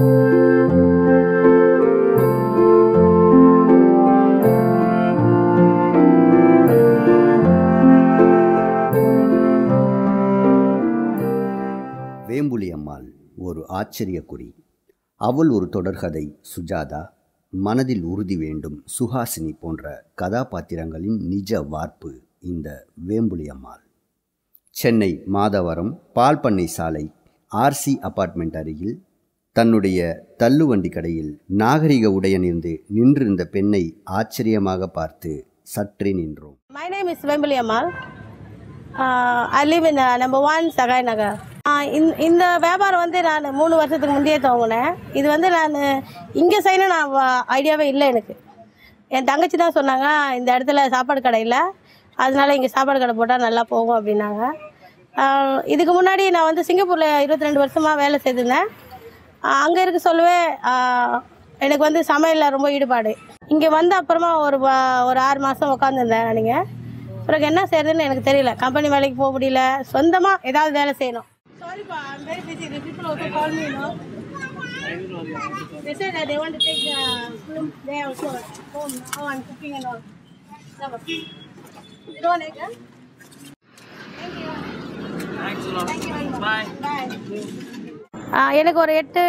வேம்புலி அம்மாள் ஒரு ஆச்சரியக்குறி. அவள் ஒரு தொடர்கதை சுஜாதா மனதில் உறுதி வேண்டும் சுஹாசினி போன்ற கதாபாத்திரங்களின் நிஜ வார்ப்பு இந்த வேம்புலி அம்மாள். சென்னை மாதவரம் பால் பண்ணை சாலை ஆர்சி அபார்ட்மெண்ட் அருகில் தன்னுடைய தள்ளுவண்டி கடையில் நாகரிக உடையணிந்து நின்றிருந்த பெண்ணை ஆச்சரியமாக பார்த்து சற்றே நின்றோம். My name is Vembali Ammal I live in number one Sagai Nagar இந்த இந்த வியாபாரம் வந்து நான் மூணு வருஷத்துக்கு முந்தையே துவங்கினேன். இது வந்து நான் uh, இங்கே செய்யணும் நான் uh, ஐடியாவே இல்லை எனக்கு. என் தங்கச்சி தான் சொன்னாங்க இந்த இடத்துல சாப்பாடு கடை இல்லை. அதனால இங்கே சாப்பாடு கடை போட்டால் நல்லா போகும் அப்படின்னாங்க. Uh, இதுக்கு முன்னாடி நான் வந்து சிங்கப்பூரில் இருபத்தி ரெண்டு வருஷமாக வேலை செய்திருந்தேன். அங்கே இருக்க சொல்லவே எனக்கு வந்து சமையலில் ரொம்ப ஈடுபாடு இங்கே வந்த அப்புறமா ஒரு ஒரு ஆறு மாதம் உட்காந்துருந்தேன் நீங்கள் பிறகு என்ன செய்யறதுன்னு எனக்கு தெரியல கம்பெனி வேலைக்கு போக முடியல சொந்தமாக ஏதாவது வேலை செய்யணும் don't like that? Thank you. Much. Bye. எனக்கு ஒரு எட்டு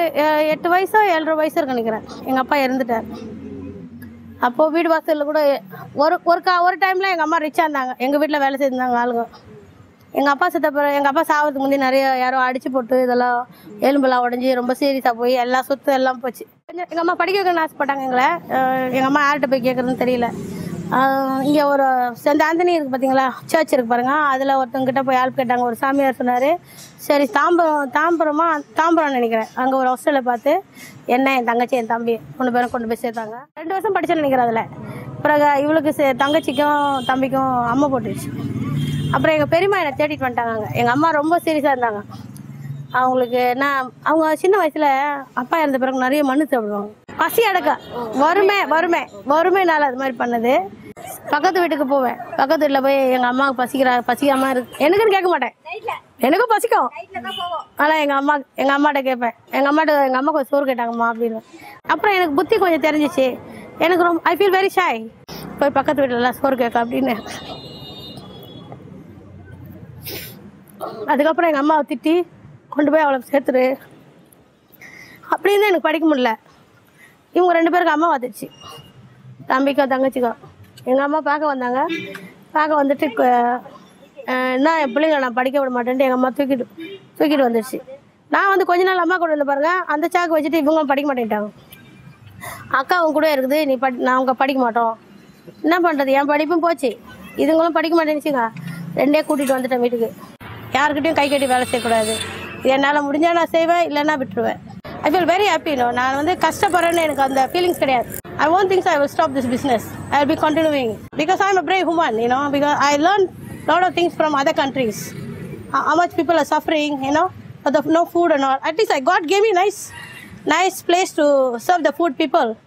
எட்டு வயசோ ஏழரை வயசு இருக்கு நினைக்கிறேன். எங்கள் அப்பா இறந்துட்டார். அப்போது வீடு வாசலில் கூட ஒரு ஒரு கா ஒரு டைமில் எங்கள் அம்மா ரிச்சாக இருந்தாங்க. எங்கள் வீட்டில் வேலை செய்திருந்தாங்க ஆளுங்க. எங்கள் அப்பா செத்த பிறகு எங்கள் அப்பா சாவதுக்கு முந்தைய நிறைய யாரோ அடிச்சு போட்டு இதெல்லாம் எலும்பெல்லாம் உடஞ்சி ரொம்ப சீரியஸாக போய் எல்லா சொத்து எல்லாம் போச்சு. எங்கள் அம்மா படிக்க வைக்கணும்னு ஆசைப்பட்டாங்க எங்களை. எங்கள் அம்மா யார்கிட்ட போய் கேட்குறதுன்னு தெரியல. இங்கே ஒரு சென்ட் ஆந்தனி இருக்குது பார்த்தீங்களா சர்ச் இருக்கு பாருங்க. அதில் ஒருத்தவங்கிட்ட போய் ஹெல்ப் கேட்டாங்க. ஒரு சாமியார் சொன்னார். சரி தாம்பரம் தாம்பரமா தாம்பரம் நினைக்கிறேன். அங்கே ஒரு ஹாஸ்டலில் பார்த்து என்ன என் தங்கச்சி என் தம்பி? மூணு பேரும் கொண்டு போய் சேர்த்தாங்க. ரெண்டு வருஷம் படிச்சேன்னு நினைக்கிறேன் அதில். பிறகு இவளுக்கு சே- தங்கச்சிக்கும் தம்பிக்கும் அம்மா போட்டுருச்சு. அப்புறம் எங்கள் பெரியம்மா என்னை தேடிட்டு வந்துட்டாங்க அங்கே. எங்கள் அம்மா ரொம்ப சீரியஸாக இருந்தாங்க. அவங்களுக்கு நான் அவங்க சின்ன வயசுல அப்பா இறந்த பிறகு நிறைய மண்ணு சாப்பிடுவாங்க. பசி அடக்க. வறுமை வறுமை. வறுமைனால அது மாதிரி பண்ணது. பக்கத்து வீட்டுக்கு போவேன். பக்கத்து வீட்டில் போய் எங்கள் அம்மாவுக்கு பசிக்கிறா பசிக்காம இருக்கு எனக்குன்னு கேட்க மாட்டேன். எனக்கும் பசிக்கும். ஆனால் எங்கள் அம்மா எங்கள் அம்மாட்ட கேட்பேன். எங்கள் அம்மாட்ட எங்கள் அம்மா கொஞ்சம் சோறு கேட்டாங்கம்மா அப்படின்னு. அப்புறம் எனக்கு புத்தி கொஞ்சம் தெரிஞ்சிச்சு. எனக்கு ரொம்ப ஐ ஃபீல் வெரி ஷாய் போய் பக்கத்து வீட்டிலலாம் சோறு கேட்க அப்படின்னு. அதுக்கப்புறம் எங்கள் அம்மாவை திட்டி கொண்டு போய் அவளை சேர்த்துரு. அப்படின்னு எனக்கு படிக்க முடியல. இவங்க ரெண்டு பேருக்கு அம்மா வந்துச்சு தம்பிக்கும் தங்கச்சிக்கும் எங்கள் அம்மா பார்க்க வந்தாங்க. பார்க்க வந்துட்டு என்ன என் பிள்ளைங்க நான் படிக்க விட மாட்டேன்ட்டு எங்கள் அம்மா தூக்கிட்டு தூக்கிட்டு வந்துடுச்சு நான் வந்து கொஞ்ச நாள் அம்மா கூட வந்து பாருங்கள் அந்த சாக்கு வச்சுட்டு இவங்க படிக்க மாட்டேன்ட்டாங்க. அக்கா அவங்க கூட இருக்குது. நீ படி நான் அவங்க படிக்க மாட்டோம். என்ன பண்ணுறது என் படிப்பும் போச்சு. இதுங்களும் படிக்க மாட்டேன்னுச்சுங்க. ரெண்டே கூட்டிகிட்டு வந்துட்டேன் வீட்டுக்கு. யாருக்கிட்டையும் கை கட்டி வேலை செய்யக்கூடாது. என்னால் முடிஞ்சால் நான் செய்வேன் இல்லைன்னா விட்டுருவேன். ஐ ஃபீல் வெரி ஹாப்பி நான் வந்து கஷ்டப்படுறேன்னு எனக்கு அந்த ஃபீலிங்ஸ் கிடையாது. I won't think so I will stop this business. I'll be continuing because I'm a brave woman, you know, because I learned a lot of things from other countries. How much people are suffering, you know, for the, no food and all. At least I, God gave me nice, nice place to serve the food people.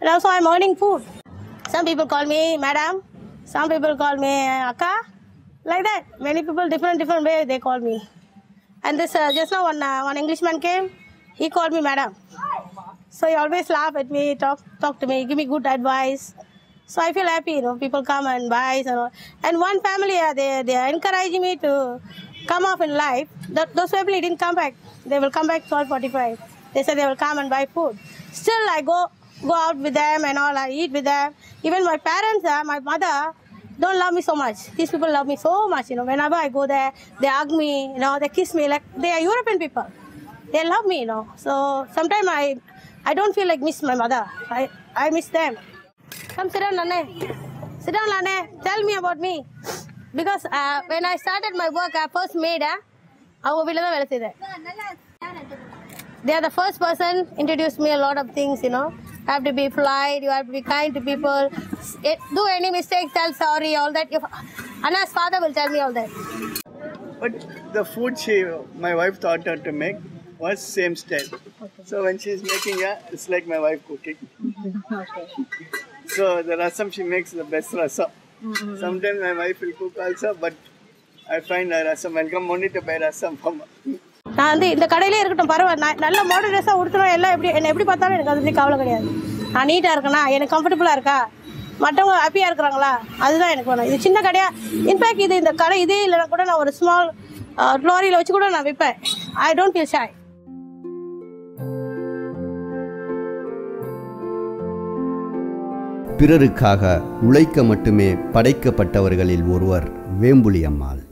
And also I'm earning food. Some people call me madam, some people call me akka, like that. Many people different, different way they call me. And this, uh, just now one, uh, one Englishman came, he called me madam. So he always laugh at me, talk talk to me, give me good advice. So I feel happy, you know, people come and buy and all. And one family, uh, they they are encouraging me to come off in life. Th- those family didn't come back. They will come back 12:45. They said they will come and buy food. Still, I go go out with them and all. I eat with them. Even my parents, uh, my mother, don't love me so much. These people love me so much. You know, whenever I go there, they hug me. You know, they kiss me like they are European people. They love me. You know, so sometimes I I don't feel like miss my mother. I I miss them. Come sit down, Nane. Sit down, Nane. Tell me about me. Because uh, when I started my work, I first made a அவங்க வீட்டில் தான் வேலை செய்தேன் they are the first person introduced me a lot of things you know have to be polite you have to be kind to people S- eh, do any mistake tell sorry all that if Anna's father will tell me all that But the food she, was same style. So when she's making it, it's like my wife cooking. So the rasam she makes the best rasam. Sometimes my wife will cook also, but I find her rasam. I'll come only to buy rasam from her. நான் வந்து இந்த கடையிலே இருக்கட்டும் பரவாயில்ல நல்ல model ட்ரெஸ்ஸாக உடுத்தணும் எல்லாம் எப்படி என்னை எப்படி பார்த்தாலும் எனக்கு அதை பற்றி கவலை கிடையாது நான் நீட்டாக இருக்கேனா எனக்கு கம்ஃபர்டபுளாக இருக்கா மற்றவங்க ஹாப்பியாக இருக்கிறாங்களா அதுதான் எனக்கு வேணும் இது சின்ன கடையா இன்ஃபேக்ட் இது இந்த கடை இதே இல்லைனா கூட நான் ஒரு ஸ்மால் லாரியில் வச்சு கூட நான் விற்பேன் ஐ டோன்ட் ஃபீல் ஷாய் பிறருக்காக உழைக்க மட்டுமே படைக்கப்பட்டவர்களில் ஒருவர் வேம்புலி அம்மாள்.